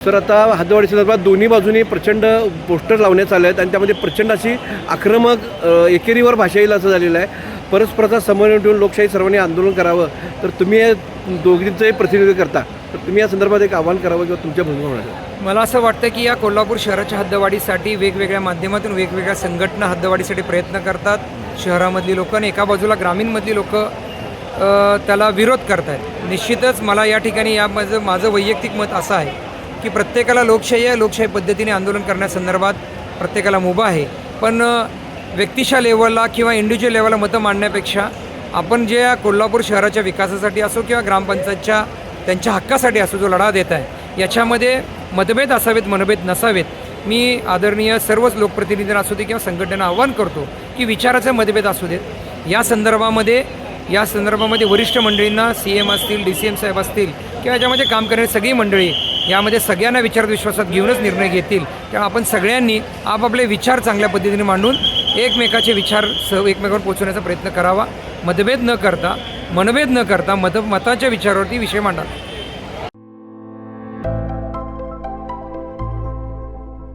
तर आता हद्दवाडी संदर्भात दोन्ही बाजूनी प्रचंड पोस्टर लावण्यात आले आहेत आणि त्यामध्ये प्रचंड अशी आक्रमक एकेरीवर भाषा येईल असं झालेलं आहे. परस्पराचा समन्वय ठेवून लोकशाही सर्वांनी आंदोलन करावं. तर तुम्ही दोघींचंही प्रतिनिधित्व करता. तर तुम्ही या संदर्भात एक आव्हान करावं किंवा तुमच्या भूमिका मला असं वाटतं की या कोल्हापूर शहराच्या हद्दवाढीसाठी वेगवेगळ्या माध्यमातून वेगवेगळ्या संघटना हद्दवाढीसाठी प्रयत्न करतात. शहरामधली लोकं आणि एका बाजूला ग्रामीणमधली लोकं त्याला विरोध करत आहेत निश्चितच मला या ठिकाणी या माझं माझं वैयक्तिक मत असं आहे. की प्रत्येकाला लोकशाही आहे लोकशाही पद्धतीने आंदोलन करण्यासंदर्भात प्रत्येकाला मुभा आहे. पण व्यक्तीच्या लेवलला किंवा इंडिव्हिज्युअल लेवलला मतं मांडण्यापेक्षा आपण जे या कोल्हापूर शहराच्या विकासासाठी असो किंवा ग्रामपंचायतच्या त्यांच्या हक्कासाठी असो जो लढा देत आहे याच्यामध्ये मतभेद असावेत मनभेद नसावेत. मी आदरणीय सर्वच लोकप्रतिनिधींना असू दे किंवा संघटनेला आव्हान करतो की विचाराचे मतभेद असू देत. या संदर्भामध्ये या संदर्भामध्ये वरिष्ठ मंडळींना सी एम असतील डी सी एम साहेब असतील किंवा याच्यामध्ये काम करणारी सगळी मंडळी यामध्ये सगळ्यांना विचार विश्वासात घेऊनच निर्णय घेतील. किंवा आपण सगळ्यांनी आपापले विचार चांगल्या पद्धतीने मांडून एकमेकाचे विचार स एकमेकावर पोचवण्याचा प्रयत्न करावा. मतभेद न करता मनभेद न करता मत मताच्या विचारावरती विषय मांडा